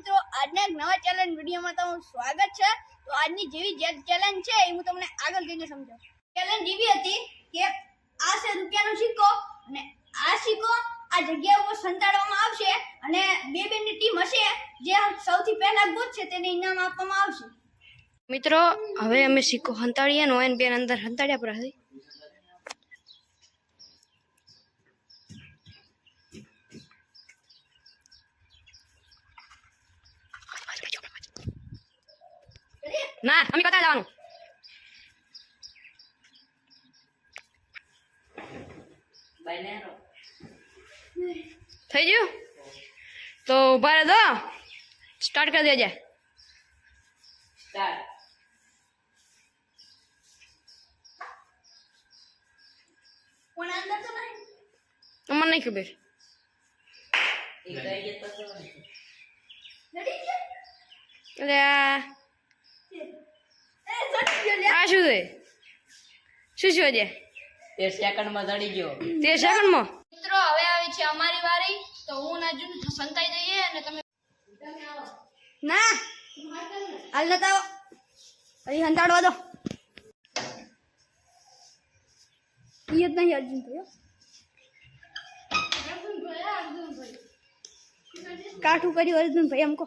મિત્રો, આજના એક નવા ચેલેન્જ વિડીયોમાં તમારું સ્વાગત છે. તો આજની જેવી જે ચેલેન્જ છે, એ હું તમને આગળ જઈને સમજાવું. ચેલેન્જ એવી હતી કે આ છે રૂપિયાનો સિક્કો અને આ સિક્કો આ જગ્યા ઉપર સંતાડવામાં આવશે અને બે બેની ટીમ હશે, જે સૌથી પહેલા ગોતશે તેને ઇનામ આપવામાં આવશે. મિત્રો, હવે અમે સિક્કો સંતાડીએ ને બેન અંદર સંતાડ્યા પર હતી ના અમે કતા જવાનું થઈ ગયું તો ઊભા રહે દો સ્ટાર્ટ કરી દેજે પણ અંદર નહીં અમને નહીં ખબર એટલે આ શું છે? શું શું છે? તે સેકન્ડમાં ચડી ગયો. તે સેકન્ડમાં? મિત્રો હવે આવી છે અમારી વારી. તો હું ના જુન સંતાઈ જઈએ અને તમે ના! હાલ નતા અહીં હંતાડવા દો. ઈ જ નહીં અર્જુન ભાઈ કાઠું કર્યું અર્જુન ભાઈ એમ કહો.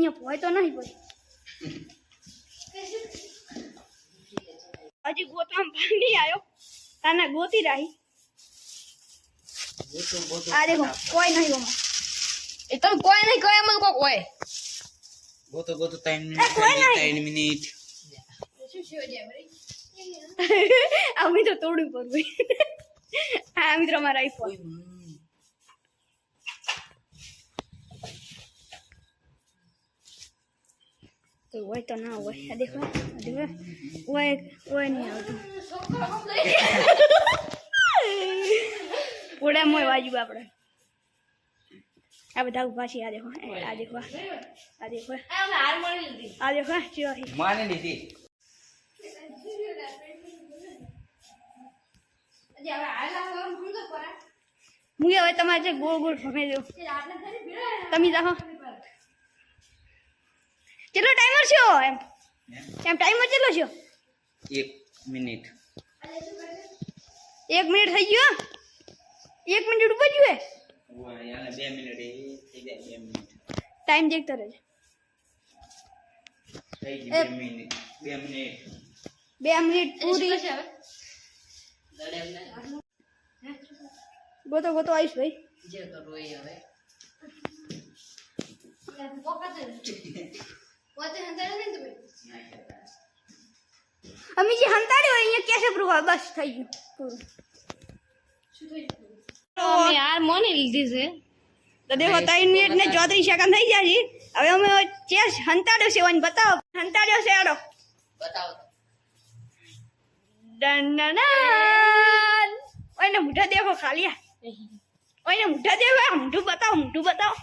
અહીંયા ભોય તો નહીં ભોય. હજી ગોતવામાં ભાંડી આવ્યો. તાના ગોતી રાહી. આ દેખો કોઈ નહીં ઓમાં એ તમે કોઈ નહીં કોઈ એમાં કોક હોય. ગોતો ગોતો ત્રણ કોઈ મિનિટ નહીં. ત્રણ મિનિટ. અમે તો તોડવું પડવું હા મિત્રો મારા આઈફોન તો હોય તો ના હોય આ દેખો આ દેખો હોય હોય નહીં આવતું ઓડા મોય વાજુ આપણે આ બધા ઊભા છે આ દેખો આ દેખો આ દેખો આ દેખો ચિયો છે માને લીધી હું હવે તમારે જે ગોળ ગોળ ફમે દઉં તમે જાઓ કેટલો ટાઈમર છે એમ? એમ ટાઈમર કેટલો છે? એક મિનિટ. એક મિનિટ થઈ ગયો એક મિનિટ ઉપર જોઈએ યાને બે મિનિટ એ થઈ જાય બે મિનિટ. ટાઈમ દેખતો રહેજો. બે મિનિટ. પૂરી. ગોતો ગોતો આવીશ ભાઈ. જે હવે. અમે જે હંતાડી હોય અહીંયા કેસે પ્રૂફ બસ થઈ ગયું. પૂરું અમે હાર મોની લીધી છે. તો દેખો ત્રણ મિનિટ ને ચોત્રીસ સેકન્ડ થઈ જાય હવે અમે ચેસ હંતાડ્યો છે ઓને બતાવો. હંતાડ્યો છે આડો બતાવો. ડન ડન ઓયને મુઠા દેખો ખાલી આ. ઓયને મુઠા દેખો મુઠું બતાવો મુઠું બતાવો.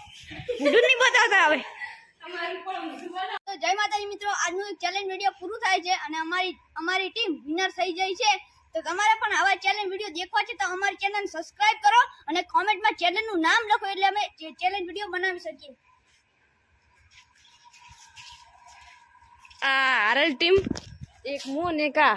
મુઠું નહીં બતાવતા હવે. જય માતાજી મિત્રો, આજનું ચેલેન્જ વીડિયો પૂરું થાય છે અને અમારી અમારી ટીમ વિનર થઈ જાય છે. તો તમારે પણ આવા ચેલેન્જ વીડિયો દેખવા છે તો અમારી ચેનલ સબસ્ક્રાઇબ કરો અને કોમેન્ટમાં ચેનલનું નામ લખો એટલે અમે ચેલેન્જ વીડિયો બનાવી શકીએ. આ આરએલ ટીમ એક મો ને કા